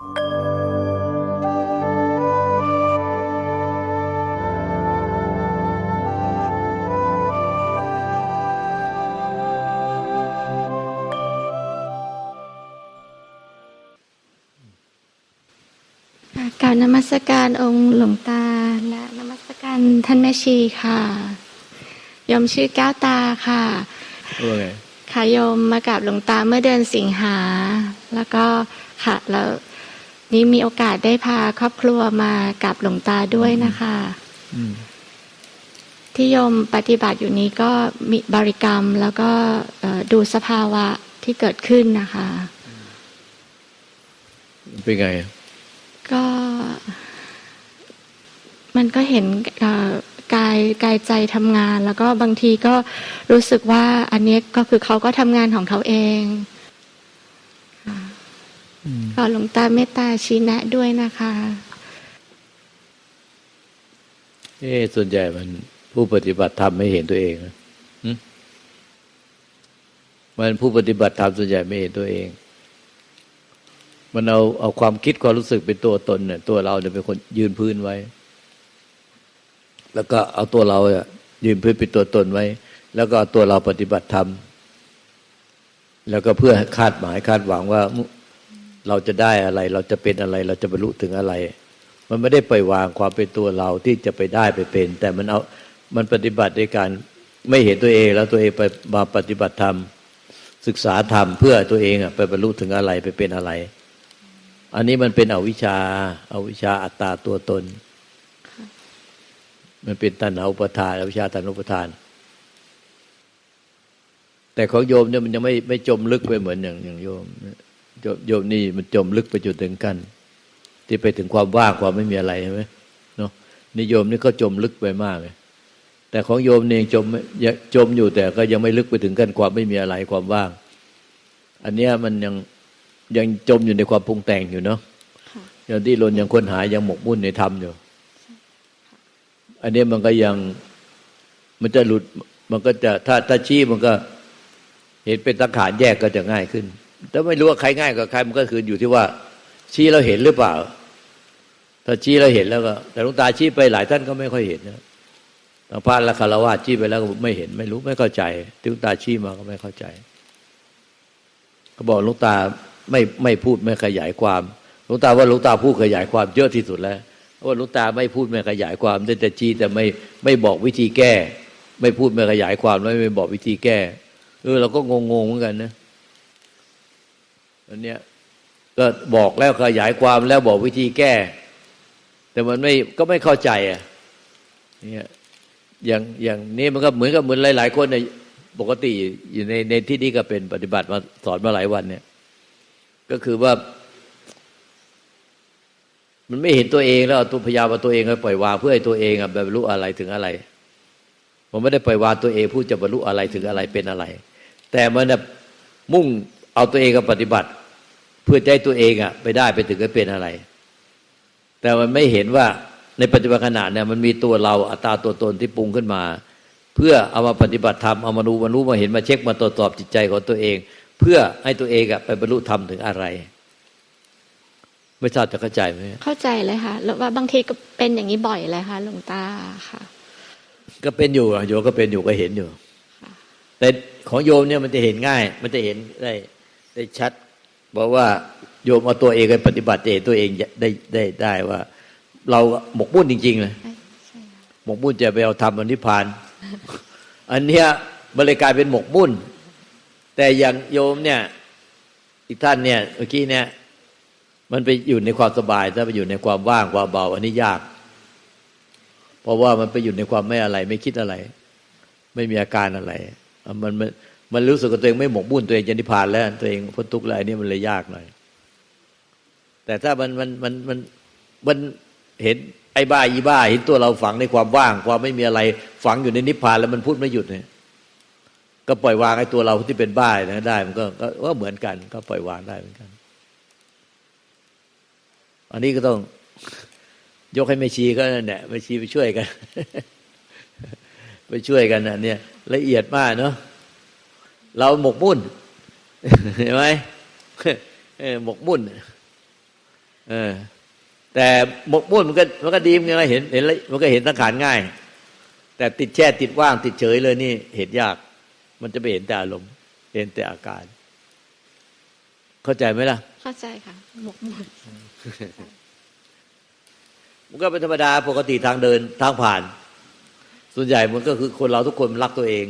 ค่ะกรารนมัสการองค์หลวงตาและนมัสการท่านแม่ชีค่ะโยมชื่อแก้วตาค่ะว่าไงค่ะโยมมากราบหลวงตาเมื่อเดือนสิงหา แล้วก็ค่ะแล้ว นี้มีโอกาสได้พาครอบครัวมากราบหลวงตาด้วยนะคะอืมที่โยมปฏิบัติอยู่นี้ก็มีบริกรรมแล้วก็เอ่อดูสภาวะที่เกิดขึ้นนะคะ เป็นไง ก็ มันก็เห็นเอ่อกายกายใจทำงาน แล้วก็บางทีก็รู้สึกว่าอันนี้ก็คือเขาก็ทำงานของเขาเองค่ะ ขอหลวงตาเมตตาชี้แนะด้วยนะคะ เอ๊ะส่วนใหญ่มันผู้ปฏิบัติธรรมไม่เห็นตัวเองนะหึมันผู้ปฏิบัติธรรมส่วนใหญ่ไม่เห็นตัวเอง มันเอาเอาความคิดความรู้สึกเป็นตัวตนเนี่ยตัวเราเนี่ยเป็นคนยืนพื้นไว้ แล้วก็เอาตัวเราเนี่ยยืนพื้นเป็นตัวตนไว้ แล้วก็เอาตัวเราปฏิบัติธรรมแล้วก็เพื่อคาดหมายคาดหวังว่า เราจะได้อะไร เราจะเป็นอะไร เราจะบรรลุถึงอะไร มันไม่ได้ปล่อยวางความเป็นตัวเราที่จะไปได้ไปเป็น แต่มันเอามันปฏิบัติในการไม่เห็นตัวเอง แล้วตัวเองไปมาปฏิบัติธรรม ศึกษาธรรมเพื่อตัวเองอะไปบรรลุถึงอะไรไปเป็นอะไร อันนี้มันเป็นอวิชชาอาวิชชาอัตตาตัวตน มันเป็นตัณหาอุปทานอวิชชาตัณหาอุปทาน แต่ของโยมเนี่ยมันยังไม่ไม่จมลึกไปเหมือนอย่างอย่างโยม โยมโยมนี่มันจมลึกไปจุดถึงกันที่ไปถึงความว่างความไม่มีอะไรใช่ไหมเนาะนิยมนี่ก็จมลึกไปมากเลยแต่ของโยมเนี่ยยังจมยังจมอยู่แต่ก็ยังไม่ลึกไปถึงกันความไม่มีอะไรความว่าง อันเนี้ยมันยังยังจมอยู่ในความปรุงแต่งอยู่เนาะค่ะยังที่รนยังค้นหายังหมกมุ่นในธรรมอยู่ อันเนี้ยมันก็ยังมันจะหลุดมันก็จะถ้าถ้าชี้มันก็ เห็นเป็นสังขารแยกก็จะง่ายขึ้น แต่ไม่รู้ว่าใครง่ายกว่าใครมันก็คืออยู่ที่ว่า ชี้เราเห็นหรือเปล่า ถ้าชี้เราเห็นแล้วก็ แต่ลวงตาชี้ไปหลายท่านก็ไม่ค่อยเห็นนะทางพระและคารวะชี้ไปแล้วก็ไม่เห็น ไม่รู้ไม่เข้าใจลวงตาชี้มาก็ไม่เข้าใจเขาบอกลวงตาไม่ไม่พูดไม่ขยายความลวงตาว่าลวงตาพูดขยายความเยอะที่สุดแล้วว่าลวงตาไม่พูดไม่ขยายความได้แต่ชี้แต่ไม่ไม่บอกวิธีแก้ ไม่พูดไม่ขยายความแล้วไม่บอกวิธีแก้เออเราก็งงๆเหมือนกันนะ อันเนี้ยก็บอกแล้วขยายความแล้วบอกวิธีแก้ แต่มันไม่ก็ไม่เข้าใจอะเนี่ยอย่างอย่างนี้มันก็เหมือนกับเหมือนหลาย ๆ คนในยปกติอยู่ในในที่นี้ก็เป็นปฏิบัติมาสอนมาหลายวันเนี่ย ก็คือว่า มันไม่เห็นตัวเองแล้วตัวพยายามเอาตัวเองไปปล่อยวางเพื่อให้ตัวเองอะบรรลุอะไรถึงอะไร มันไม่ได้ปล่อยวางตัวเองผู้จะบรรลุอะไรถึงอะไรเป็นอะไร แต่มันน่ะมุ่งเอาตัวเองกับปฏิบัติ เพื่อใจตัวเองอะไปได้ไปถึงจะเป็นอะไร แต่มันไม่เห็นว่าในปัจจุบันขณะเนี่ยมันมีตัวเราอัตตาตัวตนที่ปรุงขึ้นมา เพื่อเอามาปฏิบัติธรรมเอามาดูมารู้มาเห็นมาเช็คมาตรวจสอบจิตใจของตัวเอง เพื่อให้ตัวเองอะไปบรรลุธรรมถึงอะไร ไม่ทราบจะเข้าใจไหมเข้าใจเลยค่ะแล้วว่าบางทีก็เป็นอย่างนี้บ่อยเลยค่ะหลวงตาค่ะ ก็เป็นอยู่อะโยมก็เป็นอยู่ก็เห็นอยู่ค่ะแต่ของโยมเนี่ยมันจะเห็นง่าย มันจะเห็นได้ได้ชัด เพราะว่าโยมเอาตัวเองไปปฏิบัติเองตัวเองได้ได้ได้ว่า เราหมกมุ่นจริง ๆ เลยใช่ใช่ค่ะหมกมุ่นจะไปเอาทำอนิพพาน อันเนี้ยมันเลยกลายเป็นหมกมุ่น แต่อย่างโยมเนี่ย อีกท่านเนี่ยเมื่อกี้เนี่ย มันไปอยู่ในความสบายถ้าไปอยู่ในความว่างความเบา อันนี้ยาก เพราะว่ามันไปอยู่ในความไม่อะไร ไม่คิดอะไร ไม่มีอาการอะไรอะมันมัน มันรู้สึกว่าตัวเองไม่หมกมุ่นตัวเองจะนิพพานแล้ว ตัวเองพ้นทุกข์แล้วอันนี้มันเลยยากหน่อย แต่ถ้ามันมันมันมันมันเห็นไอ้บ้าอีบ้าเห็นตัวเราฝังในความว่าง ความไม่มีอะไรฝังอยู่ในนิพพานแล้วมันพูดไม่หยุดเนี่ยก็ปล่อยวางไอ้ตัวเราที่เป็นบ้านะได้ มันก็ก็เหมือนกัน ก็ปล่อยวางได้เหมือนกัน อันนี้ก็ต้องยกให้แม่ชีก็นั่นแหละแม่ชีไปช่วยกัน ไปช่วยกันนะเนี่ยละเอียดมากเนาะ เราหมกมุ่นเห็นไหมเออหมกมุ่นเออ แต่หมกมุ่นมันก็มันก็ดีมันก็เห็นเห็นแล้วมันก็เห็นสังขารง่าย แต่ติดแช่ติดว่าง ติดเฉยเลยนี่เห็นยาก มันจะไปเห็นแต่อารมณ์เห็นแต่อาการ เข้าใจไหมล่ะ เข้าใจค่ะหมกมุ่นมันก็เป็นธรรมดาปกติทางเดินทางผ่าน ส่วนใหญ่มันก็คือคนเราทุกคนมันรักตัวเอง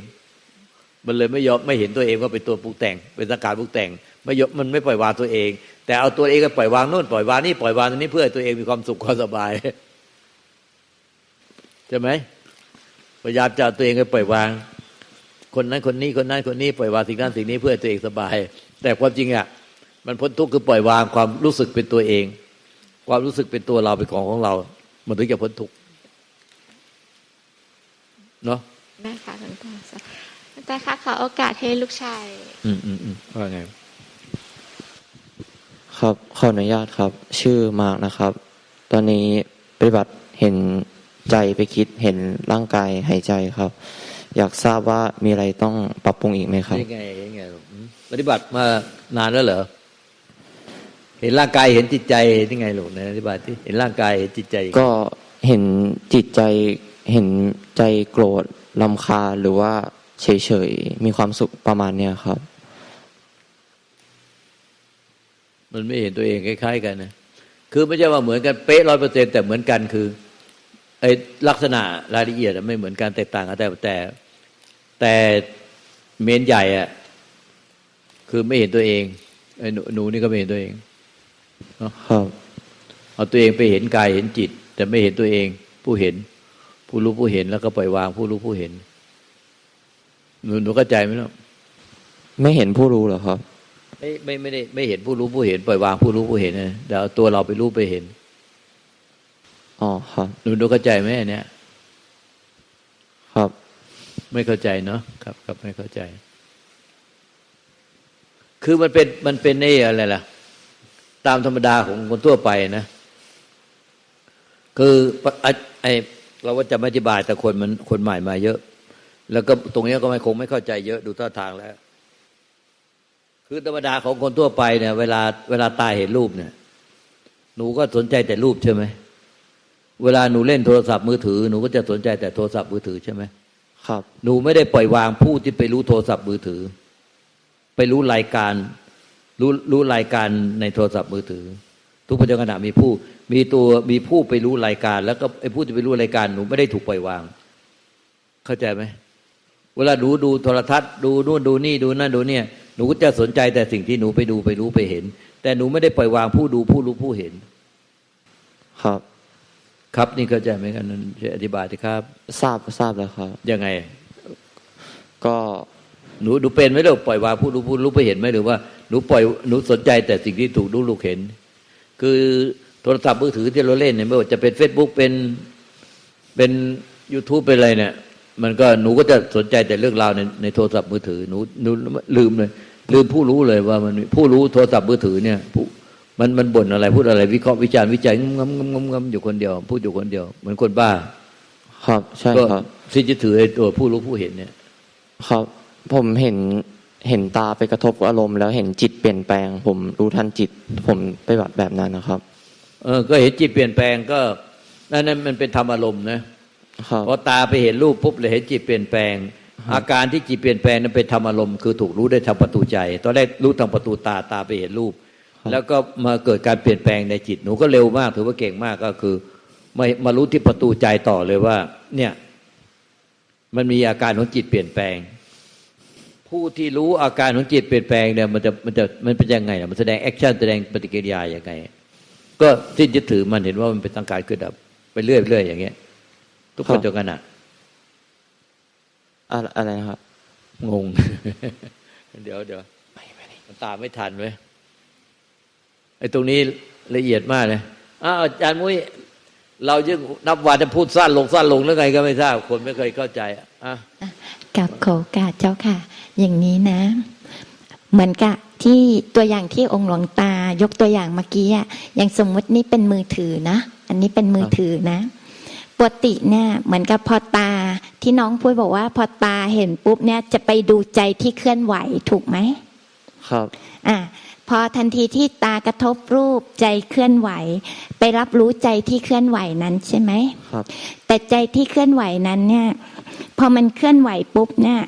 มันเลยไม่ยอมไม่เห็นตัวเองว่าเป็นตัวปรุงแต่ง เป็นสังขารปรุงแต่ง ไม่ยอมมันไม่ปล่อยวางตัวเอง แต่เอาตัวเองก็ปล่อยวางโน่นปล่อยวางนี่ปล่อยวางนี้เพื่อตัวเองมีความสุขความสบายใช่ไหมพยายามจะตัวเองไปปล่อยวาง คนนั้นคนนี้คนนั้นคนนี้ปล่อยวางสิ่งนั้นสิ่งนี้เพื่อตัวเองสบาย แต่ความจริงอะมันพ้นทุกข์คือปล่อยวางความรู้สึกเป็นตัวเอง ความรู้สึกเป็นตัวเราเป็นของของเรา มันถึงจะพ้นทุกข์เนาะได้ค่ะหลวงตา หลวงตาคะขอโอกาสให้ลูกชาย อืมอืมอืมว่าไงครับขออนุญาตครับ ชื่อมาร์กนะครับ ตอนนี้ปฏิบัติเห็นใจไปคิดเห็นร่างกายหายใจครับ อยากทราบว่ามีอะไรต้องปรับปรุงอีกไหมครับยังไงยังไงอืมปฏิบัติมานานแล้วเหรอเห็นร่างกายเห็นจิตใจเห็นยังไงลูกในปฏิบัติที่เห็นร่างกายเห็นจิตใจ ก็เห็นจิตใจเห็นใจโกรธลำคาญหรือว่า เฉยๆ มีความสุขประมาณเนี้ยครับ มันไม่เห็นตัวเองคล้ายๆ กันนะคือไม่ใช่ว่าเหมือนกันเป๊ะร้อยเปอร์เซ็นแต่เหมือนกันคือไอ้ลักษณะรายละเอียดอะไม่เหมือนกันแตกต่างกันแต่แต่แต่เมนใหญ่อะคือไม่เห็นตัวเองไอ้หนูหนูนี่ก็ไม่เห็นตัวเองครับเอาตัวเองไปเห็นกายเห็นจิต แต่ไม่เห็นตัวเอง ผู้เห็น ผู้รู้ผู้เห็นแล้วก็ปล่อยวางผู้รู้ผู้เห็น หนูหนูเข้าใจไหมล่ะไม่เห็นผู้รู้เหรอครับ ไม่ไม่ไม่ได้ไม่เห็นผู้รู้ผู้เห็นปล่อยวางผู้รู้ผู้เห็นนะแต่เอาตัวเราไปรู้ไปเห็นอ๋อครับหนูหนูเข้าใจไหมอันเนี้ยครับ ไม่เข้าใจเนาะครับครับไม่เข้าใจ คือมันเป็นมันเป็นไอ้อะไรล่ะ ตามธรรมดาของคนทั่วไปนะคือไอ้ไอเราว่าจะไม่อธิบายแต่คนมันคนใหม่มาเยอะ แล้วก็ตรงนี้ก็ไม่คงไม่เข้าใจเยอะดูท่าทางแล้ว คือธรรมดาของคนทั่วไปเนี่ย เวลาเวลาตาเห็นรูปเนี่ย หนูก็สนใจแต่รูปใช่ไหมเวลาหนูเล่นโทรศัพท์มือถือหนูก็จะสนใจแต่โทรศัพท์มือถือใช่ไหมครับ หนูไม่ได้ปล่อยวางผู้ที่ไปรู้โทรศัพท์มือถือ ไปรู้รายการรู้รู้รายการในโทรศัพท์มือถือ ทุกปัจจุบันขณะมีผู้ มีตัวมีผู้ไปรู้รายการ แล้วก็ไอ้ผู้ที่ไปรู้รายการหนูไม่ได้ถูกปล่อยวาง เข้าใจไหม เวลาหนูดูโทรทัศน์ดูนู่นดูนี่ดูนั่นดูเนี่ยหนูก็จะสนใจแต่สิ่งที่หนูไปดูไปรู้ไปเห็น แต่หนูไม่ได้ปล่อยวางผู้ดูผู้รู้ผู้เห็น ครับ ครับนี่เข้าใจไหมกันนั้นช่วยอธิบายสิครับทราบทราบแล้วครับยังไง ก็หนูหนูเป็นไหมลูกปล่อยวางผู้รู้ผู้รู้ไปเห็นไหมหรือว่าหนูปล่อยหนูสนใจแต่สิ่งที่ถูกรู้ลูกเห็น คือโทรศัพท์มือถือที่เราเล่นเนี่ยไม่ว่าจะเป็น Facebook เป็นเป็น YouTube เป็นอะไรเนี่ย มันก็หนูก็จะสนใจแต่เรื่องราวในในโทรศัพท์มือถือหนูหนูลืมเลย ลืมผู้รู้เลยว่ามันผู้รู้โทรศัพท์มือถือเนี่ยผู้มันมันบ่นอะไร พูดอะไร วิเคราะห์วิจารณ์วิจัยงำงำงำงำอยู่คนเดียว พูดอยู่คนเดียวเหมือนคนบ้า ครับใช่ก็ครับ ที่จะถือไอ้ตัวผู้รู้ผู้เห็นเนี่ย ครับ ผมเห็นเห็นตาไปกระทบกับอารมณ์แล้วเห็นจิตเปลี่ยนแปลง ผมรู้ทันจิต ผมไปฏิบัติแบบนั้นนะครับ เออก็เห็นจิตเปลี่ยนแปลงก็นั่นนั่นมันเป็นธรรมอารมณ์นะครับ พอตาไปเห็นรูปปุ๊บเลยเห็นจิตเปลี่ยนแปลงครับอาการที่จิตเปลี่ยนแปลงนั้นเป็นธรรมอารมณ์คือถูกรู้ได้ทางประตูใจ ตอนแรกรู้ทางประตูตาตาไปเห็นรูป แล้วก็มาเกิดการเปลี่ยนแปลงในจิตหนูก็เร็วมากถือว่าเก่งมากก็คือมามารู้ที่ประตูใจต่อเลยว่า เนี่ย มันมีอาการของจิตเปลี่ยนแปลง ผู้ที่รู้อาการของจิตเปลี่ยนแปลงเนี่ยมันจะมันจะมันเป็นยังไงล่ะมันแสดงแอคชั่นแสดงปฏิกิริยาอย่างไง ก็ที่ยึดถือมันเห็นว่ามันเป็นตั้งการเกิดดับไปเรื่อยเรื่อยอย่างเงี้ย ทุกคนจนขณะอะอะไรนะครับ งง เดี๋ยวเดี๋ยวมันตามไม่ทันเว้ยไอ้ตรงนี้ละเอียดมากเลยอ้าวอาจารย์มุ้ยเรายิ่งนับวันจะพูดสั้นลงสั้นลงหรือไงก็ไม่ทราบคนไม่เคยเข้าใจอะอะกับขอโอกาสเจ้าค่ะ อย่างนี้นะ เหมือนกับที่ตัวอย่างที่องค์หลวงตายกตัวอย่างเมื่อกี้อะอย่างสมมุตินี่เป็นมือถือนะ อันนี้เป็นมือถือนะ ปกติเนี่ยเหมือนกับพอตาที่น้องพูดบอกว่า พอตาเห็นปุ๊บเนี่ยจะไปดูใจที่เคลื่อนไหวถูกไหมครับอะพพอทันทีที่ตากระทบรูปใจเคลื่อนไหว ไปรับรู้ใจที่เคลื่อนไหวนั้นใช่ไหมครับ แต่ใจที่เคลื่อนไหวนั้นเนี่ย พอมันเคลื่อนไหวปุ๊บเนี่ย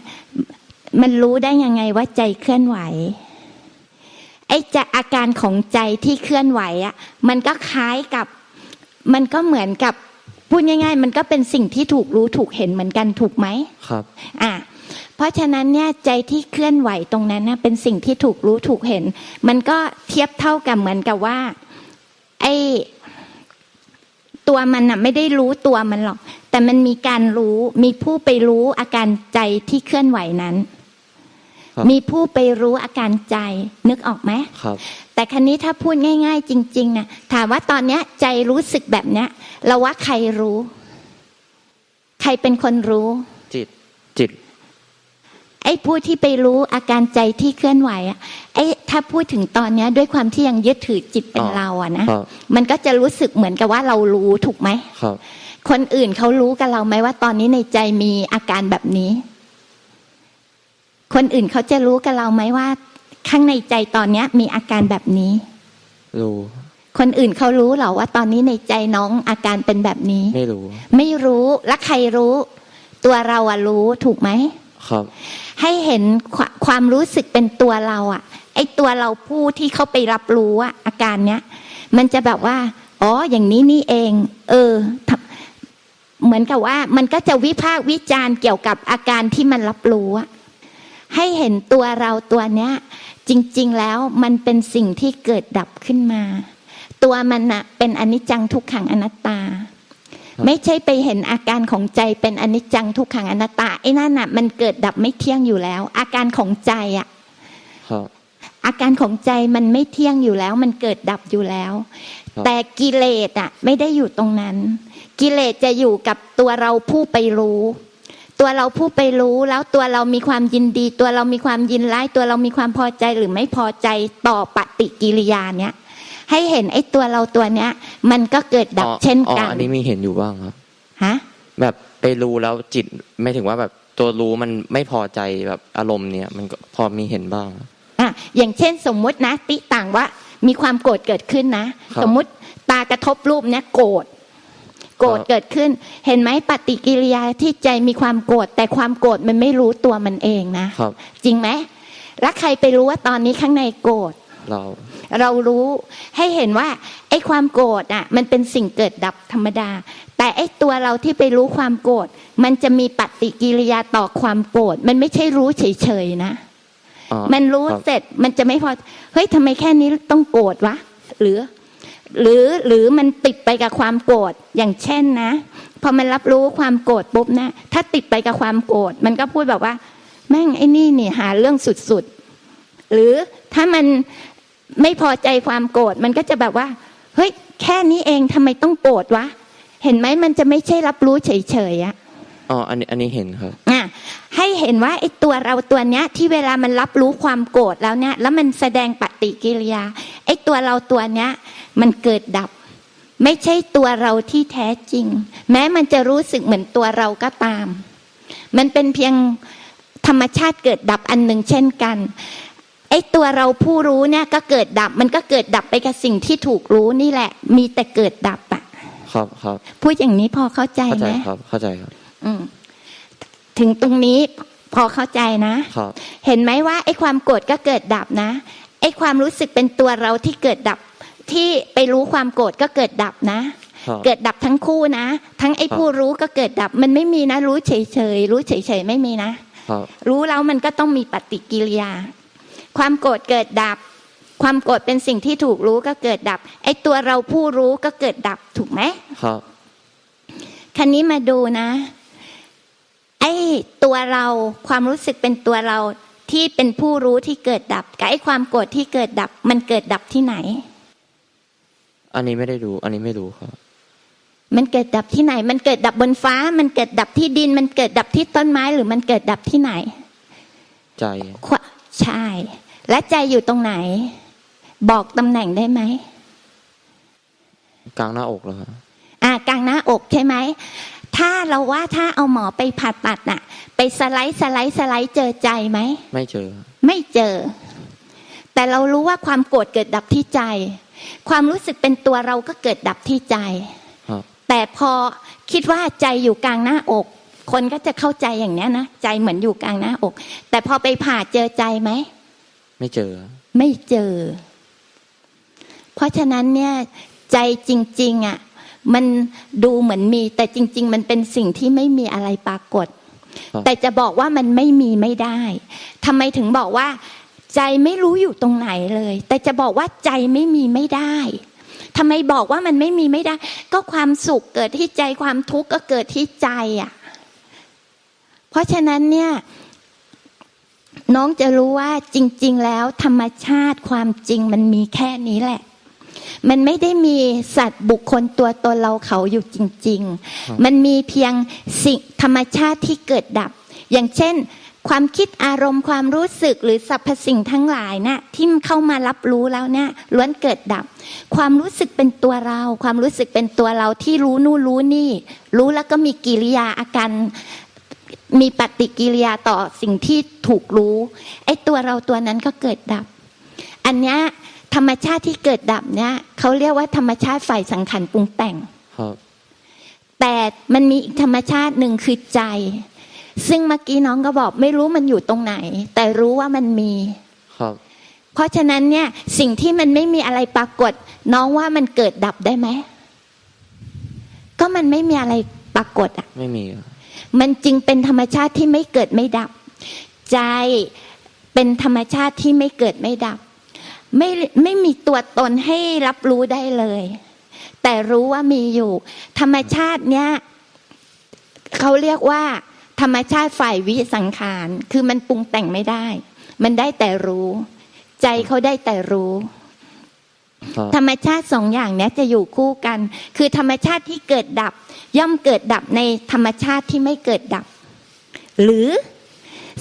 มันรู้ได้ยังไงว่าใจเคลื่อนไหวไอ้จะอาการของใจที่เคลื่อนไหวอะมันก็คล้ายกับ มันก็เหมือนกับ พูดง่าย ๆ มันก็เป็นสิ่งที่ถูกรู้ถูกเห็นเหมือนกันถูกไหมครับอะเพราะฉะนั้นเนี่ยใจที่เคลื่อนไหวตรงนั้นนะเป็นสิ่งที่ถูกรู้ถูกเห็น มันก็เทียบเท่ากับเหมือนกับว่าไอ้ตัวมันน่ะไม่ได้รู้ตัวมันหรอก แต่มันมีการรู้มีผู้ไปรู้อาการใจที่เคลื่อนไหวนั้นครับมีผู้ไปรู้อาการใจนึกออกไหมครับ แต่คันนี้ถ้าพูดง่าย ๆ จริงๆนะถามว่าตอนเนี้ยใจรู้สึกแบบเนี้ยเราว่าใครรู้ ใครเป็นคนรู้ จิตจิต ไอ้ผู้ที่ไปรู้อาการใจที่เคลื่อนไหวอะไอ้ถ้าพูดถึงตอนเนี้ย ด้วยความที่ยังยึดถือจิตเป็นอ๋อเราอะนะครับมันก็จะรู้สึกเหมือนกับว่าเรารู้ถูกไหมครับ คนอื่นเขารู้กับเราไหมว่าตอนนี้ในใจมีอาการแบบนี้ คนอื่นเขาจะรู้กับเราไหมว่า ข้างในใจตอนเนี้ย มีอาการแบบนี้ รู้ คนอื่นเขารู้เหรอว่าตอนนี้ในใจน้องอาการเป็นแบบนี้ ไม่รู้ ไม่รู้แล้วใครรู้ ตัวเราอะรู้ถูกไหมครับ ให้เห็นควความรู้สึกเป็นตัวเราอะไอตัวเราผู้ที่เขาไปรับรู้อะอาการเนี้ย มันจะแบบว่า อ๋อ อย่างนี้นี่เอง เออทำเหมือนกับว่า มันก็จะวิพากษ์วิจารณ์เกี่ยวกับอาการที่มันรับรู้อะให้เห็นตัวเราตัวเนี้ย จริง ๆ แล้วมันเป็นสิ่งที่เกิดดับขึ้นมา ตัวมันอะเป็นอนิจจังทุกขังอนัตตาครับไม่ใช่ไปเห็นอาการของใจเป็นอนิจจังทุกขังอนัตตาไอ้นั่นน่ะ มันเกิดดับไม่เที่ยงอยู่แล้ว อาการของใจอะครับอาการของใจมันไม่เที่ยงอยู่แล้ว มันเกิดดับอยู่แล้วครับแต่กิเลสอะไม่ได้อยู่ตรงนั้น กิเลสจะอยู่กับตัวเราผู้ไปรู้ ตัวเราผู้ไปรู้แล้วตัวเรามีความยินดี ตัวเรามีความยินร้าย ตัวเรามีความพอใจหรือไม่พอใจต่อปฏิกิริยาเนี้ยให้เห็นไอ้ตัวเราตัวเนี้ย มันก็เกิดดับอ๋อเช่นอ๋อกันอันนี้มีเห็นอยู่บ้างครับฮะแบบไปรู้แล้วจิตไม่ถึงว่าแบบตัวรู้มันไม่พอใจแบบอารมณ์เนี้ยมันก็พอมีเห็นบ้างครับอะอย่างเช่นสมมุตินะ ติต่างว่ามีความโกรธเกิดขึ้นนะครับสมมุติตากระทบรูปเนี้ยโกรธ โกรธครับเกิดขึ้น เห็นไหมปฏิกิริยาที่ใจมีความโกรธแต่ความโกรธมันไม่รู้ตัวมันเองนะครับ จริงไหมแล้วใครไปรู้ว่าตอนนี้ข้างในโกรธเราเรารู้ให้เห็นว่าไอ้ความโกรธอะ มันเป็นสิ่งเกิดดับธรรมดา แต่ไอ้ตัวเราที่ไปรู้ความโกรธมันจะมีปฏิกิริยาต่อความโกรธมันไม่ใช่รู้เฉยๆนะอ๋อมันรู้ครับเสร็จมันจะไม่พอเฮ้ยทำไมแค่นี้ต้องโกรธวะ หรือ หรือหรือมันติดไปกับความโกรธอย่างเช่นนะพอมันรับรู้ความโกรธปุ๊บนะถ้าติดไปกับความโกรธมันก็พูดแบบว่า แม่งไอ้นี่นี่หาเรื่องสุดๆหรือถ้ามันไม่พอใจความโกรธมันก็จะแบบว่าเฮ้ยแค่นี้เองทำไมต้องโกรธวะเห็นไหมมันจะไม่ใช่รับรู้เฉยๆอะอ๋ออันนี้อันนี้เห็นครับอะให้เห็นว่าไอ้ตัวเราตัวเนี้ย ที่เวลามันรับรู้ความโกรธแล้วเนี่ย แล้วมันแสดงปฏิกิริยาไอ้ตัวเราตัวเนี้ย มันเกิดดับ ไม่ใช่ตัวเราที่แท้จริง แม้มันจะรู้สึกเหมือนตัวเราก็ตาม มันเป็นเพียงธรรมชาติเกิดดับอันหนึ่งเช่นกันไอ้ตัวเราผู้รู้เนี่ยก็เกิดดับ มันก็เกิดดับไปกับสิ่งที่ถูกรู้นี่แหละ มีแต่เกิดดับอะครับครับพูดอย่างนี้พอเข้าใจเข้าไหใจมครับเข้าใจครับ อืมถึงตรงนี้พอเข้าใจนะครับเห็นไหมว่าไอ้ความโกรธก็เกิดดับนะไอ้ความรู้สึกเป็นตัวเราที่เกิดดับ ที่ไปรู้ความโกรธก็เกิดดับนะครับเกิดดับทั้งคู่นะ ทั้งไอ้ครับผู้รู้ก็เกิดดับมันไม่มีนะ รู้เฉยๆรู้เฉยๆไม่มีนะครับรู้แล้วมันก็ต้องมีปฏิกิริยา ความโกรธเกิดดับ ความโกรธเป็นสิ่งที่ถูกรู้ก็เกิดดับ ไอ้ตัวเราผู้รู้ก็เกิดดับถูกไหมครับคันนี้มาดูนะ ไอ้ตัวเราความรู้สึกเป็นตัวเราที่เป็นผู้รู้ที่เกิดดับ กับไอ้ความโกรธที่เกิดดับ มันเกิดดับที่ไหน อันนี้ไม่ได้รู้อันนี้ไม่รู้ครับ มันเกิดดับที่ไหน มันเกิดดับบนฟ้า มันเกิดดับที่ดิน มันเกิดดับที่ต้นไม้ หรือมันเกิดดับที่ไหน ใจควะใช่ และใจอยู่ตรงไหน บอกตำแหน่งได้ไหมกลางหน้าอกแล้วครับอ่ากลางหน้าอกใช่ไหมถ้าเราว่าถ้าเอาหมอไปผ่าตัดน่ะ ไปสไลด์สไลด์สไลด์เจอใจไหมไม่เจอ ไม่เจอ แต่แต่เรารู้ว่าความโกรธเกิดดับที่ใจ ความรู้สึกเป็นตัวเราก็เกิดดับที่ใจครับแต่พอคิดว่าใจอยู่กลางหน้าอก คนก็จะเข้าใจอย่างเนี้ยนะใจเหมือนอยู่กลางหน้าอก แต่พอไปผ่าเจอใจไหมไม่เจอ ไม่เจอ เพราะฉะนั้นเนี่ย ใจจริง ๆอะมันดูเหมือนมี แต่จริง ๆ มันเป็นสิ่งที่ไม่มีอะไรปรากฏครับแต่จะบอกว่ามันไม่มีไม่ได้ทำไมถึงบอกว่า ใจไม่รู้อยู่ตรงไหนเลย แต่จะบอกว่าใจไม่มีไม่ได้ทำไมบอกว่ามันไม่มีไม่ได้ ก็ความสุขเกิดที่ใจความทุกข์ก็เกิดที่ใจอะ เพราะฉะนั้นเนี่ย น้องจะรู้ว่าจริง ๆ แล้วธรรมชาติความจริงมันมีแค่นี้แหละ มันไม่ได้มีสัตว์บุคคลตัวตนเราเขาอยู่จริง ๆ มันมีเพียงสิ่งธรรมชาติที่เกิดดับ อย่างเช่น ความคิดอารมณ์ความรู้สึกหรือสรรพสิ่งทั้งหลายนะที่มันเข้ามารับรู้แล้วเนี่ยล้วนเกิดดับ ความรู้สึกเป็นตัวเรา ความรู้สึกเป็นตัวเราที่รู้นู่นรู้นี่ รู้แล้วก็มีกิริยาอาการมีปฏิกิริยาต่อสิ่งที่ถูกรู้ไอ้ตัวเราตัวนั้นก็เกิดดับ อันเนี้ยธรรมชาติที่เกิดดับเนี่ยเขาเรียกว่าธรรมชาติฝ่ายสังขารปรุงแต่งครับแต่มันมีอีกธรรมชาติหนึ่งคือใจ ซึ่งเมื่อกี้น้องก็บอกไม่รู้มันอยู่ตรงไหน แต่รู้ว่ามันมีครับ เพราะฉะนั้นเนี่ยสิ่งที่มันไม่มีอะไรปรากฏ น้องว่ามันเกิดดับได้ไหมก็มันไม่มีอะไรปรากฏอะ ไม่มีครับมันจึงเป็นธรรมชาติที่ไม่เกิดไม่ดับ ใจเป็นธรรมชาติที่ไม่เกิดไม่ดับ ไม่ไม่มีตัวตนให้รับรู้ได้เลย แต่รู้ว่ามีอยู่ ธรรมชาติเนี้ยเขาเรียกว่า ธรรมชาติฝ่ายวิสังขาร คือมันปรุงแต่งไม่ได้ มันได้แต่รู้ ใจเขาได้แต่รู้ครับธรรมชาติสองอย่างเนี้ยจะอยู่คู่กัน คือธรรมชาติที่เกิดดับ ย่อมเกิดดับในธรรมชาติที่ไม่เกิดดับ หรือ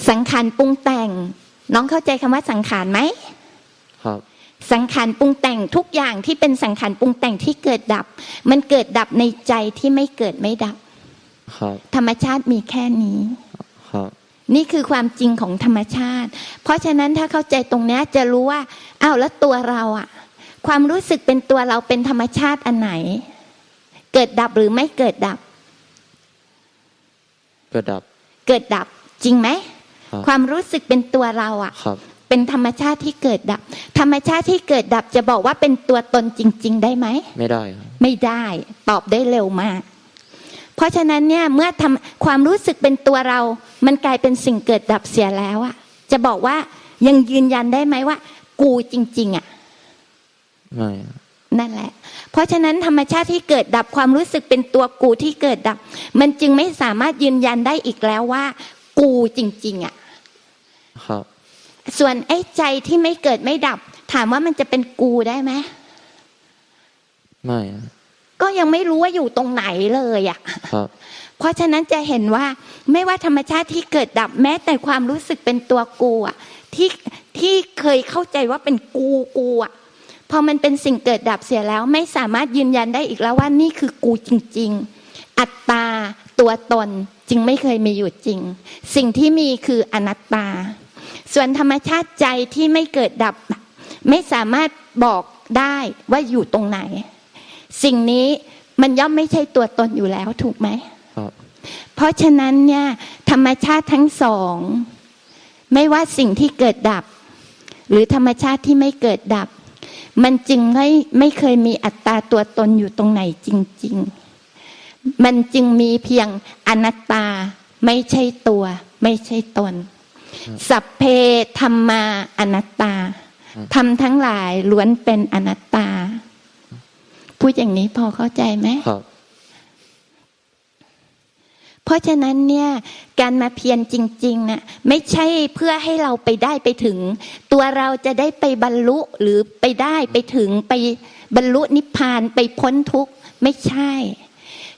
สังขารปรุงแต่ง น้องเข้าใจคำว่าสังขารไหมครับสังขารปรุงแต่งทุกอย่างที่เป็นสังขารปรุงแต่งที่เกิดดับ มันเกิดดับในใจที่ไม่เกิดไม่ดับ ครับธรรมชาติมีแค่นี้ครับนี่คือความจริงของธรรมชาติ เพราะฉะนั้นถ้าเข้าใจตรงเนี้ยจะรู้ว่าอ้าวแล้วตัวเราอะความรู้สึกเป็นตัวเราเป็นธรรมชาติอันไหน เกิดดับหรือไม่เกิดดับ เกิดดับ เกิดดับจริงไหมครับความรู้สึกเป็นตัวเราอะครับเป็นธรรมชาติที่เกิดดับ ธรรมชาติที่เกิดดับจะบอกว่าเป็นตัวตนจริง ๆ ได้ไหม ไม่ได้ครับไม่ได้ ตอบได้เร็วมากเพ ราะฉะนั้นเนี่ยเมื่อทำความรู้สึกเป็นตัวเรา มันกลายเป็นสิ่งเกิดดับเสียแล้วอะจะบอกว่ายังยืนยันได้ไหมว่า กูจริง ๆอะไม่ครับนั่นแหละ เพราะฉะนั้นธรรมชาติที่เกิดดับความรู้สึกเป็นตัวกูที่เกิดดับ มันจึงไม่สามารถยืนยันได้อีกแล้วว่า กูจริง ๆอะครับ ส่วนไอ้ใจที่ไม่เกิดไม่ดับ ถามว่ามันจะเป็นกูได้ไหมไม่ครับ ก็ยังไม่รู้ว่าอยู่ตรงไหนเลยอะครับเพราะฉะนั้นจะเห็นว่าไม่ว่าธรรมชาติที่เกิดดับแม้แต่ความรู้สึกเป็นตัวกูอะที่ที่เคยเข้าใจว่าเป็นกูกูอะพอมันเป็นสิ่งเกิดดับเสียแล้วไม่สามารถยืนยันได้อีกแล้วว่านี่คือกูจริง ๆ อัตตาตัวตนจึงไม่เคยมีอยู่จริง สิ่งที่มีคืออนัตตา ส่วนธรรมชาติใจที่ไม่เกิดดับ ไม่สามารถบอกได้ว่าอยู่ตรงไหน สิ่งนี้มันย่อมไม่ใช่ตัวตนอยู่แล้วถูกไหมครับเพราะฉะนั้นเนี่ยธรรมชาติทั้งสอง ไม่ว่าสิ่งที่เกิดดับ หรือธรรมชาติที่ไม่เกิดดับ มันจึงไม่ไม่เคยมีอัตตาตัวตนอยู่ตรงไหนจริง ๆ มันจึงมีเพียงอนัตตาไม่ใช่ตัว ไม่ใช่ตน สัพเพธรรมาอนัตตาทำทั้งหลายล้วนเป็นอนัตตา พูดอย่างนี้พอเข้าใจไหมครับเพราะฉะนั้นเนี่ยการมาเพียรจริงๆน่ะไม่ใช่เพื่อให้เราไปได้ไปถึง ตัวเราจะได้ไปบรรลุหรือไปได้ไปถึงไปบรรลุนิพพานไปพ้นทุกข์ไม่ใช่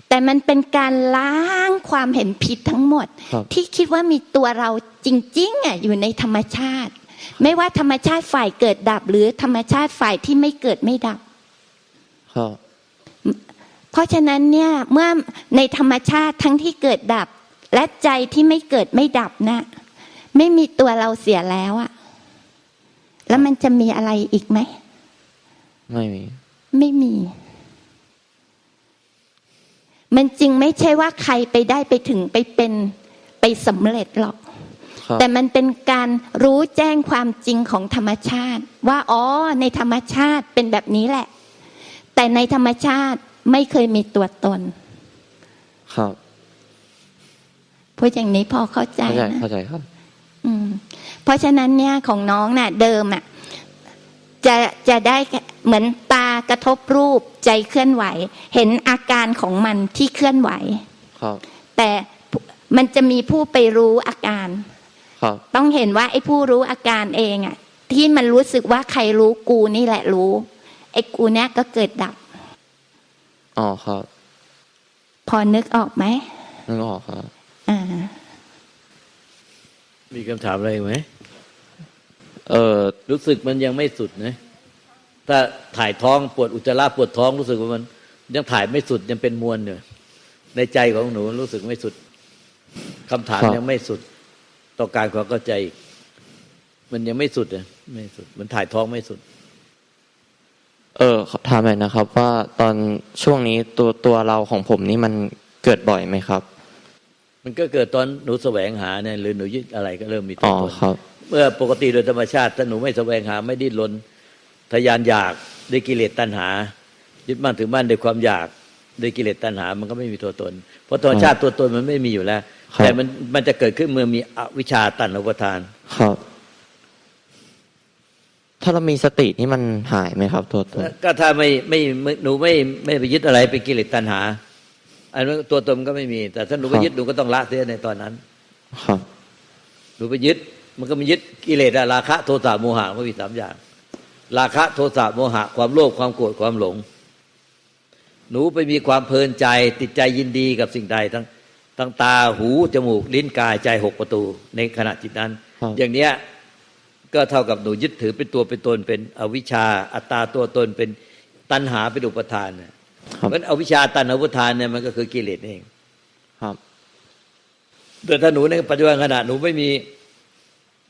แต่มันเป็นการล้างความเห็นผิดทั้งหมดครับที่คิดว่ามีตัวเราจริงๆอะอยู่ในธรรมชาติ ไม่ว่าธรรมชาติฝ่ายเกิดดับหรือธรรมชาติฝ่ายที่ไม่เกิดไม่ดับครับ เพราะฉะนั้นเนี่ยเมื่อในธรรมชาติทั้งที่เกิดดับ และใจที่ไม่เกิดไม่ดับนะไม่มีตัวเราเสียแล้วอะแล้วมันจะมีอะไรอีกไหม ไม่มี ไม่มี มันจริงไม่ใช่ว่าใครไปได้ไปถึงไปเป็นไปสำเร็จหรอกครับแต่มันเป็นการรู้แจ้งความจริงของธรรมชาติ ว่าอ๋อในธรรมชาติเป็นแบบนี้แหละ แต่ในธรรมชาติไม่เคยมีตัวตน ครับพูดอย่างนี้พอเข้าใจเข้าใจนะเข้าใจครับ อืม เพราะฉะนั้นเนี่ยของน้องน่ะ เดิมอะ จะจะได้เหมือนตากระทบรูปใจเคลื่อนไหว เห็นอาการของมันที่เคลื่อนไหว ครับ แต่มันจะมีผู้ไปรู้อาการ ครับ ต้องเห็นว่าไอ้ผู้รู้อาการเองอะ ที่มันรู้สึกว่าใครรู้กูนี่แหละรู้ ไอ้กูเนี่ยก็เกิดดับ อ๋อครับ พอนึกออกไหมนึกออกครับอ่ามีคำถามอะไรอีกไหมเออรู้สึกมันยังไม่สุดนะ ถ้าถ่ายท้องปวดอุจจาระปวดท้องรู้สึกว่ามัน ยังถ่ายไม่สุดยังเป็นมวลอยู่ในใจของหนูรู้สึกไม่สุดคำถามยังไม่สุดต้องการความเข้าใจอีกมันยังไม่สุดอะไม่สุด มันถ่ายท้องไม่สุด เออถามหน่อยนะครับ ว่าตอนช่วงนี้ตัวตัวเราของผมนี่มันเกิดบ่อยไหมครับ มันก็เกิดตอนหนูแสวงหาเนี่ยหรือหนูยึดอะไรก็เริ่มมีตัอ๋วอตนครับเมื่อปกติโดยธรรมชาติถ้าหนูไม่แสวงหาไม่ดิ้นรนทะยานอยากด้วยกิเลสตัณหา ยึดมั่นถือมั่นด้วยความอยากด้วยกิเลสตัณหา มันก็ไม่มีตัวตน เพราะธรรมชาติตัวตนมันไม่มีอยู่แล้วครับแต่มันมันจะเกิดขึ้นเมื่อมีอวิชชาตัณหอุปทานครับ ถ้าเรามีสตินี่มันหายไหมครับ ตัวตนก็ถ้าไม่ไม่ไม่หนูไม่ไม่ไปยึดอะไรเป็นกิเลสตัณหา อันนั้นตัวตนมันก็ไม่มี แต่ถ้าหนูไปครับยึดหนูก็ต้องละเสียในตอนนั้น ครับ หนูไปยึด มันก็มียึดกิเลสอะราคะโทสะโมหะมันก็มีสามอย่าง ราคะโทสะโมหะ ความโลภความโกรธความหลง หนูไปมีความเพลินใจติดใจยินดีกับสิ่งใดทั้งทั้งตาหูจมูกลิ้นกายใจหกประตู ในขณะจิตนั้นครับอย่างเนี้ย ก็เท่ากับหนูยึดถือเป็นตัวเป็นตนเป็นอวิชชาอัตตาตัวตนเป็นตัณหาเป็นอุปทานเนี่ยครับเพราะฉะนั้นอวิชชาตัณหาอุปทานเนี่ยมันก็คือกิเลสเองครับแต่ถ้าหนูในปัจจุบันขณะหนูไม่มี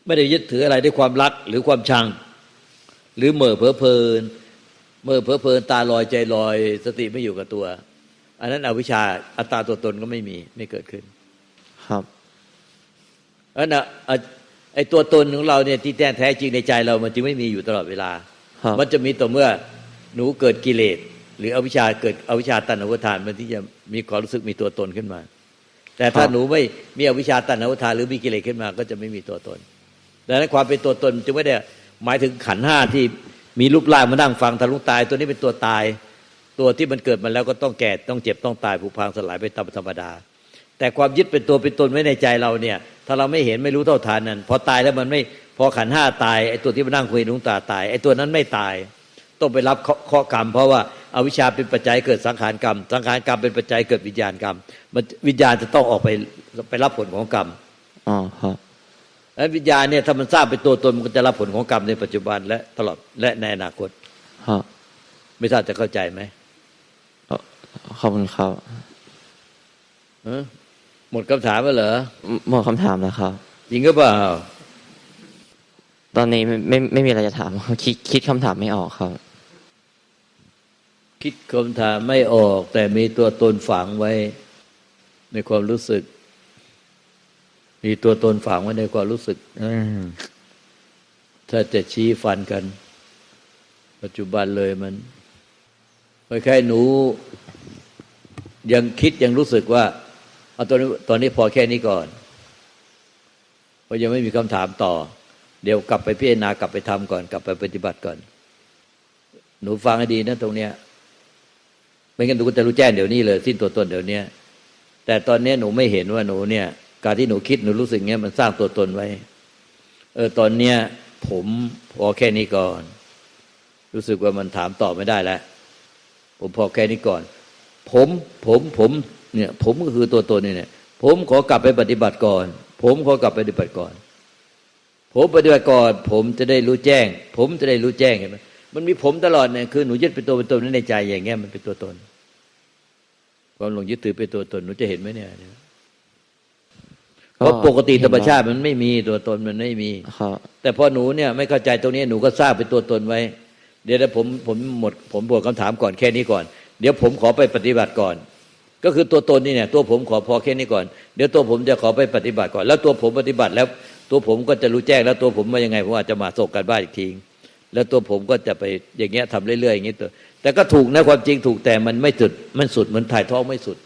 ไม่ได้ยึดถืออะไรด้วยความรักหรือความชัง หรือเหม่อเพ้อเพลินเหม่อเพ้อเพลินตาลอยใจลอย สติไม่อยู่กับตัว อันนั้นอวิชชาอัตตาตัวตนก็ไม่มีไม่เกิดขึ้น ครับอันน่ะอะ ไอ้ตัวตนของเราเนี่ยที่แท้แท้จริงในใจเรามันจึงไม่มีอยู่ตลอดเวลาครับมันจะมีต่อเมื่อหนูเกิดกิเลสหรืออวิชชาเกิดอวิชชาตัณหาอุปทานมันที่จะมีความรู้สึกมีตัวตนขึ้นมา แต่ถ้าครับหนูไม่มีอวิชชาตัณหาอุปทานหรือมีกิเลสขึ้นมา ก็จะไม่มีตัวตนดังนั้นความเป็นตัวตนจึงไม่ได้หมายถึงขันธ์ห้าที่มีรูปร่างมานั่งฟังทะลุตาย ตัวนี้เป็นตัวตาย ตัวที่มันเกิดมาแล้วก็ต้องแก่ต้องเจ็บต้องตายผุพังสลายไปตามธรรมดา แต่ความยึดเป็นตัวเป็นตนไว้ในใจเราเนี่ย ถ้าเราไม่เห็นไม่รู้เท่าทานนั้น พอตายแล้วมันไม่พอขันธ์ห้าตายไอ้ตัวที่มานั่งคุยลุงตาตายไอ้ตัวนั้นไม่ตาย ต้องไปรับเคราะห์เคราะห์กรรม เพราะว่าอาวิชชาเป็นปัจจัยเกิดสังขารกรรม สังขารกรรมเป็นปัจจัยเกิดวิญญาณกรรมมันวิญญาณจะต้องออกไปไปรับผลของกรรมอ๋อครับแล้ววิญญาณเนี่ยถ้ามันทราบเป็นตัวตนมันก็จะรับผลของกรรมในปัจจุบันและตลอดและในอนาคตครับไม่ทราบจะเข้าใจไหมเอ่อขอบคุณครับเออ หมดคำถามแล้วเหรอหมดคำถามแล้วครับจริงก็เปล่า ตอนนี้ไม่ไม่ไม่มีอะไรจะถามคิดคิดคำถามไม่ออกครับ คิดคำถามไม่ออก แต่มีตัวตนฝังไว้ ในความรู้สึก มีตัวตนฝังไว้ในความรู้สึกอืมถ้าจะชี้ฟันกัน ปัจจุบันเลยมันไม่แค่หนู ยังคิดยังรู้สึกว่า เอาตอนนี้ตอนนี้พอแค่นี้ก่อน เพราะยังไม่มีคำถามต่อ เดี๋ยวกลับไปพิจารณากลับไปทำก่อน กลับไปปฏิบัติก่อน หนูฟังให้ดีนะตรงเนี้ยไม่งั้นหนูก็จะรู้แจ้งเดี๋ยวนี้เลยสิ้นตัวตนเดี๋ยวนี้แต่ตอนนี้หนูไม่เห็นว่าหนูเนี่ย การที่หนูคิดหนูรู้สึกเงี้ยมันสร้างตัวตนไว้ เออตอนเนี้ยผมพอแค่นี้ก่อน รู้สึกว่ามันถามต่อไม่ได้แล้วผมพอแค่นี้ก่อน ผม ผมผม เนี่ย ผมก็คือตัวตนนี่เนี่ย ผมขอกลับไปปฏิบัติก่อน ผมขอกลับไปปฏิบัติก่อน ผมปฏิบัติก่อน ผมจะได้รู้แจ้ง ผมจะได้รู้แจ้งเห็นไหมมันมีผมตลอดเนี่ยคือหนูยึดเป็นตัวเป็นตนนั้นในใจอย่างเงี้ยมันเป็นตัวตนความหลงยึดถือเป็นตัวตนหนูจะเห็นไหมเนี่ยก็เพราะปกติธรรมชาติมันไม่มีตัวตนมันไม่มีครับแต่พอหนูเนี่ยไม่เข้าใจตรงนี้หนูก็สร้างเป็นตัวตนไว้ เดี๋ยวนะผมผมหมด ผมบวกคำถามก่อนแค่นี้ก่อน เดี๋ยวผมขอไปปฏิบัติก่อน ก็คือตัวตนนี่เนี่ยตัวผมขอพอแค่นี้ก่อน เดี๋ยวตัวผมจะขอไปปฏิบัติก่อน แล้วตัวผมปฏิบัติแล้วตัวผมก็จะรู้แจ้งแล้วตัวผมว่ายังไงผมอาจจะมาส่งกันบ้านอีกทีแล้วตัวผมก็จะไปอย่างเงี้ยทำเรื่อยๆอย่างเงี้ยตัวแต่ก็ถูกนะความจริงถูกแต่มันไม่สุดมันสุดเหมือนถ่ายท้องไม่สุด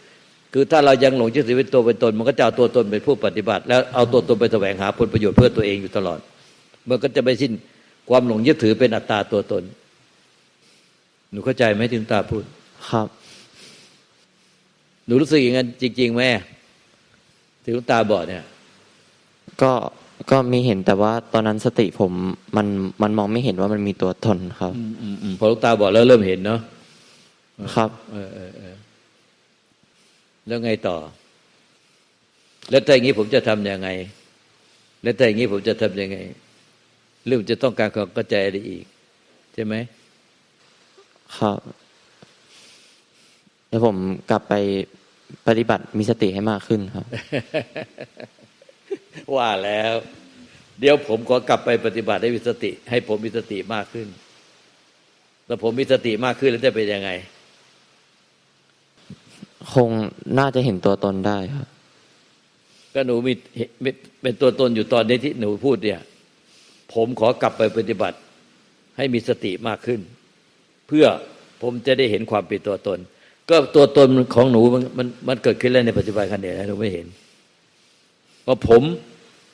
คือถ้าเรายังหลงยึดถือเป็นตัวเป็นตน มันก็จะเอาตัวตนเป็นผู้ปฏิบัติ แล้วเอาตัวตนไปแสวงหาผลประโยชน์เพื่อตัวเองอยู่ตลอด มันก็จะไม่สิ้นความหลงยึดถือเป็นอัตตาตัวตน หนูเข้าใจไหมที่หลวงตาพูดครับ หนูรู้สึกอย่างนั้นจริงๆไหมที่หลวงตาบอกเนี่ย ก็ก็มีเห็นแต่ว่าตอนนั้นสติผมมันมันมองไม่เห็นว่ามันมีตัวตนครับอืมอืมอืมพอหลวงตาบอกแล้วเริ่มเห็นเนาะครับเออเออเออแล้วไงต่อ แล้วถ้าอย่างนี้ผมจะทำยังไง แล้วถ้าอย่างนี้ผมจะทำยังไงเรื่องจะต้องการความเข้าใจอะไรอีก ใช่ไหมครับเดี๋ยวผมกลับไป ปฏิบัติมีสติให้มากขึ้นครับ ว่าแล้ว เดี๋ยวผมขอกลับไปปฏิบัติให้มีสติ ให้ผมมีสติมากขึ้น แล้วผมมีสติมากขึ้นแล้วจะเป็นยังไง คงน่าจะเห็นตัวตนได้ครับ ก็หนูมีเป็นเป็นตัวตนอยู่ตอนนี้ที่หนูพูดเนี่ย ผมขอกลับไปปฏิบัติ ให้มีสติมากขึ้น เพื่อผมจะได้เห็นความเป็นตัวตน ก็ตัวตนของหนูมันมันมันเกิดขึ้นแล้วในปัจจุบันขณะนี้หนูไม่เห็นเพราะผม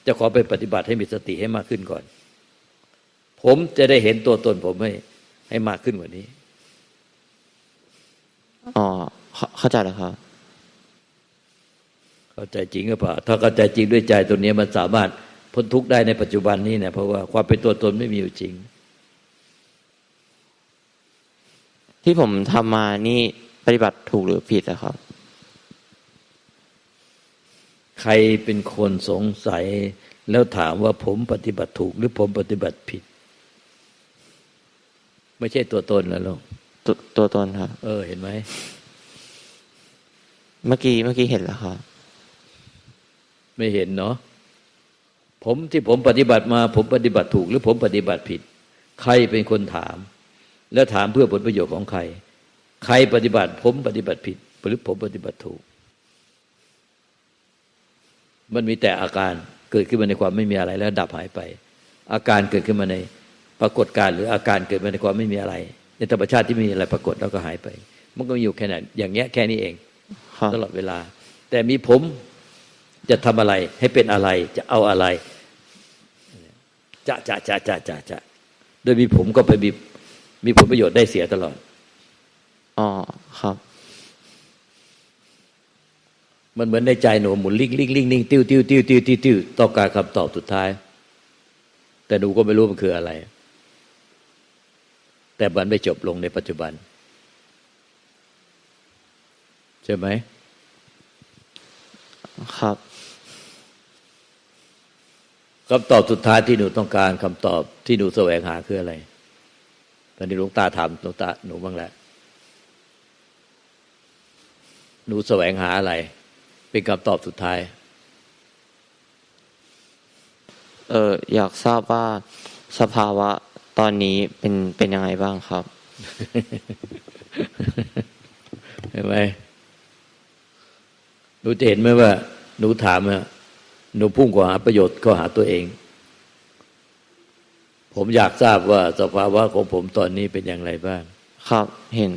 จะขอไปปฏิบัติให้มีสติให้มากขึ้นก่อน ผมจะได้เห็นตัวตนผมให้ให้มากขึ้นกว่านี้อ๋อเข้าเข้าใจแล้วครับเข้าใจจริงหรือเปล่าถ้าเข้าใจจริงด้วยใจตัวนี้มันสามารถพ้นทุกข์ได้ในปัจจุบันนี้เนี่ยเพราะว่าความเป็นตัวตนไม่มีอยู่จริง ที่ผมทำมานี่ ปฏิบัติถูกหรือผิดนะครับ ใครเป็นคนสงสัย แล้วถามว่าผมปฏิบัติถูก หรือผมปฏิบัติผิด ไม่ใช่ตัวตนแล้วหรอกตัวตัวตนครับ เออ เห็นไหมเมื่อกี้เมื่อกี้เห็นแล้วครับไม่เห็นเนาะผมที่ผมปฏิบัติมา ผมปฏิบัติถูก หรือผมปฏิบัติผิด ใครเป็นคนถาม แล้วถามเพื่อผลประโยชน์ของใคร ใครปฏิบัติ ผมปฏิบัติผิด หรือผมปฏิบัติถูก มันมีแต่อาการเกิดขึ้นมาในความไม่มีอะไรแล้วดับหายไป อาการเกิดขึ้นมาในปรากฏการณ์หรืออาการเกิดมาในความไม่มีอะไร ในธรรมชาติที่ไม่มีอะไรปรากฏแล้วก็หายไป มันก็มีอยู่แค่นั้นอย่างเงี้ยแค่นี้เองครับตลอดเวลา แต่มีผมจะทำอะไรให้เป็นอะไรจะเอาอะไรจะจะจะจะจะจะโดยมีผมก็ไปมีมีผลประโยชน์ได้เสียตลอด อ๋อครับ มันเหมือนในใจหนูหมุนลิงลิงลิงลิงติ้วติ้วติ้วติ้วติ้วติ้วต้องการคำตอบสุดท้าย แต่หนูก็ไม่รู้มันคืออะไร แต่มันไม่จบลงในปัจจุบัน ใช่ไหมครับคำตอบสุดท้ายที่หนูต้องการคำตอบที่หนูแสวงหาคืออะไร ตอนนี้หลวงตาถามหลวงตาหนูบ้างแหล้ว หนูแสวงหาอะไร เป็นคำตอบสุดท้าย เอออยากทราบว่าสภาวะตอนนี้เป็นเป็นยังไงบ้างครับเห็นไหมหนูจะเห็นไหมว่า หนูถามอะหนูพุ่งกว่าหาประโยชน์ก็หาตัวเอง ผมอยากทราบว่าสภาวะของผมตอนนี้เป็นอย่างไรบ้าง ครับเห็น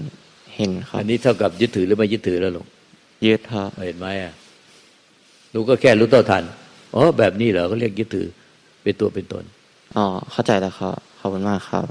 เห็นครับ อันนี้เท่ากับยึดถือหรือไม่ยึดถือแล้วหรอก ยึดครับเห็นไหมอะหนูก็แค่รู้เท่าทันอ๋อแบบนี้เหรอเขาเรียกยึดถือ เป็นตัวเป็นตนอ๋อเข้าใจแล้วครับขอบคุณมากครับ